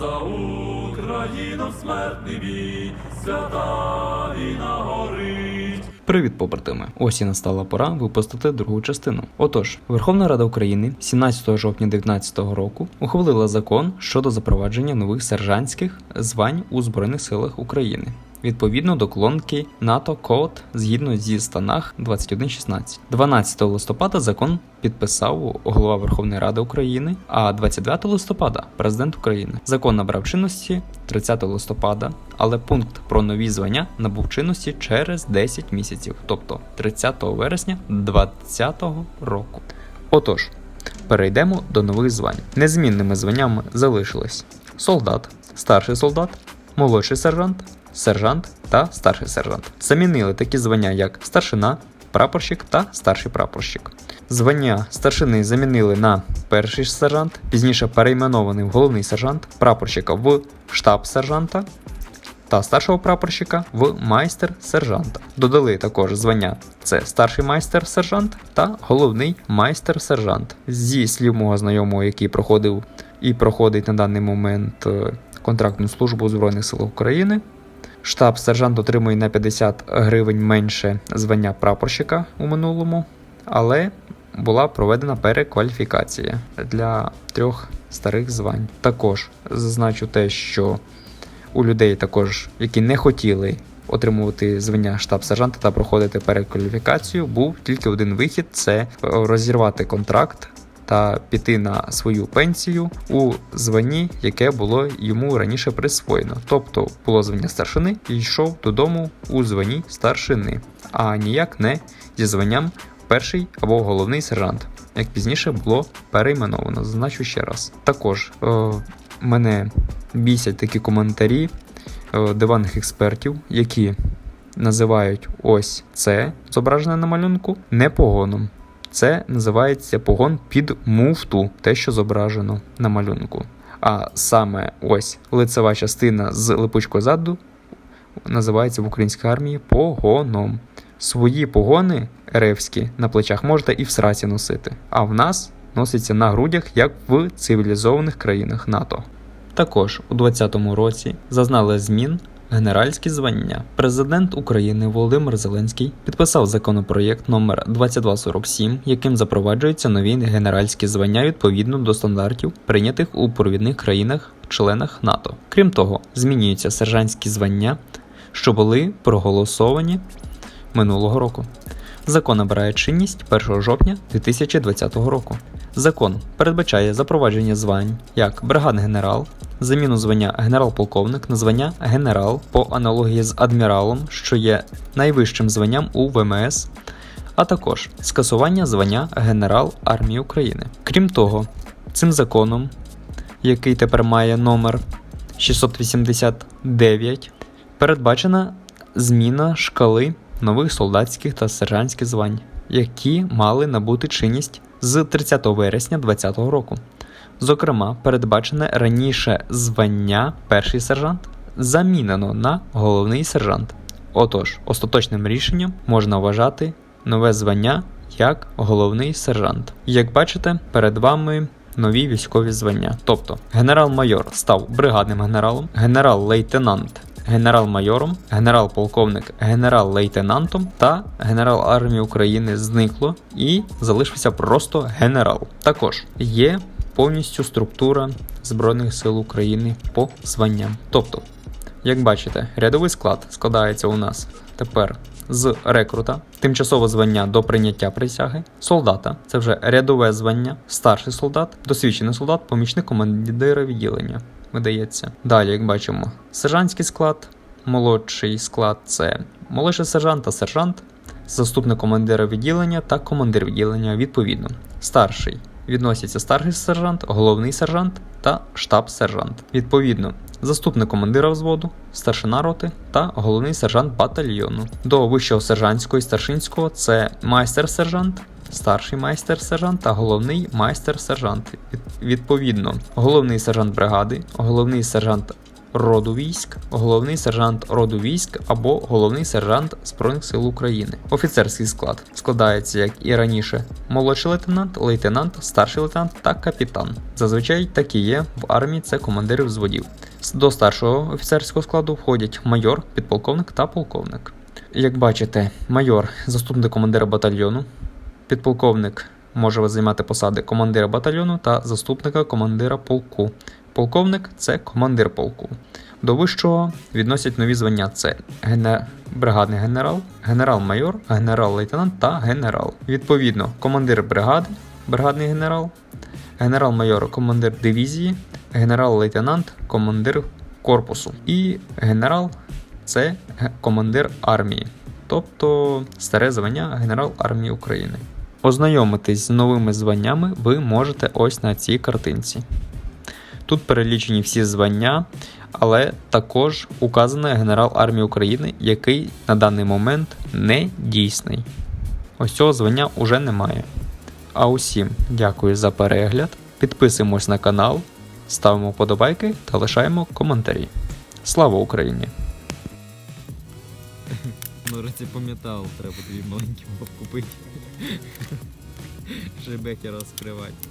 За Україну смертний бій, свята війна горить. Привіт, побратими! Ось і настала пора випустити другу частину. Отож, Верховна Рада України 17 жовтня 2019 року ухвалила закон щодо запровадження нових сержантських звань у Збройних силах України. Відповідно до колонки НАТО Код згідно зі Станах 2116. 12 листопада закон підписав голова Верховної Ради України, а 29 листопада президент України. Закон набрав чинності 30 листопада, але пункт про нові звання набув чинності через 10 місяців, тобто 30 вересня 2020 року. Отож, перейдемо до нових звань. Незмінними званнями залишились солдат, старший солдат, молодший сержант, сержант та старший сержант. Замінили такі звання, як старшина, прапорщик та старший прапорщик. Звання старшини замінили на перший сержант, пізніше перейменований в головний сержант, прапорщика в штаб сержанта та старшого прапорщика в майстер сержанта. Додали також звання це старший майстер сержант та головний майстер сержант. Зі слів мого знайомого, який проходив і проходить на даний момент е, контрактну службу у Збройних силах України. Штаб сержант отримує на 50 гривень менше звання прапорщика у минулому, але була проведена перекваліфікація для трьох старих звань. Також зазначу те, що у людей, також, які не хотіли отримувати звання штаб-сержанта та проходити перекваліфікацію, був тільки один вихід: це розірвати контракт та піти на свою пенсію у званні, яке було йому раніше присвоєно. Тобто було звання старшини і йшов додому у званні старшини, а ніяк не зі званням перший або головний сержант, як пізніше було перейменовано. Зазначу ще раз. Також е, мене бісять такі коментарі е, диванних експертів, які називають ось це зображене на малюнку непогоном. Це називається погон під муфту, те, що зображено на малюнку. А саме ось лицева частина з липучкою ззаду називається в українській армії погоном. Свої погони ревські на плечах можете і в сраці носити, а в нас носиться на грудях, як в цивілізованих країнах НАТО. Також у 2020 році зазнали змін генеральські звання. Президент України Володимир Зеленський підписав законопроєкт номер 2247, яким запроваджуються нові генеральські звання відповідно до стандартів, прийнятих у провідних країнах-членах НАТО. Крім того, змінюються сержантські звання, що були проголосовані минулого року. Закон набирає чинність 1 жовтня 2020 року. Закон передбачає запровадження звань як бригадний генерал, заміну звання генерал-полковник на звання генерал по аналогії з адміралом, що є найвищим званням у ВМС, а також скасування звання генерал армії України. Крім того, цим законом, який тепер має номер 689, передбачена зміна шкали нових солдатських та сержантських звань, які мали набути чинність з 30 вересня 2020 року. Зокрема, передбачене раніше звання перший сержант замінено на головний сержант. Отож, остаточним рішенням можна вважати нове звання як головний сержант. Як бачите, перед вами нові військові звання. Тобто генерал-майор став бригадним генералом, генерал-лейтенант генерал-майором, генерал-полковник генерал-лейтенантом та генерал армії України зникло і залишився просто генерал. Також є повністю структура Збройних сил України по званням. Тобто, як бачите, рядовий склад складається у нас тепер з рекрута, тимчасове звання до прийняття присяги, солдата це вже рядове звання, старший солдат, досвідчений солдат, помічник командира відділення. Видається. Далі, як бачимо, сержантський склад, молодший склад це молодший сержант та сержант, заступник командира відділення та командир відділення відповідно. Старший відноситься старший сержант, головний сержант та штаб-сержант. Відповідно, заступник командира взводу, старшина роти та головний сержант батальйону. До вищого сержантського і старшинського це майстер-сержант, старший майстер-сержант та головний майстер-сержант. Відповідно, головний сержант бригади, головний сержант роду військ, головний сержант роду військ або головний сержант Збройних сил України. Офіцерський склад складається, як і раніше, молодший лейтенант, лейтенант, старший лейтенант та капітан. Зазвичай такі є в армії це командири взводів. До старшого офіцерського складу входять майор, підполковник та полковник. Як бачите, майор заступник командира батальйону, підполковник може займати посади командира батальйону та заступника командира полку. Полковник це командир полку. До вищого відносять нові звання: це гене... бригадний генерал, генерал-майор, генерал-лейтенант та генерал. Відповідно, командир бригади, бригадний генерал, генерал-майор, командир дивізії, генерал-лейтенант, командир корпусу. І генерал це командир армії, тобто старе звання генерал армії України. Ознайомитись з новими званнями ви можете ось на цій картинці. Тут перелічені всі звання, але також указаний генерал армії України, який на даний момент не дійсний. Ось цього звання уже немає. А усім дякую за перегляд. Підписуємось на канал, ставимо вподобайки та лишаємо коментарі. Слава Україні! Ну, році пам'ятав, треба дві маленький мав купити. Шебеки розкривати.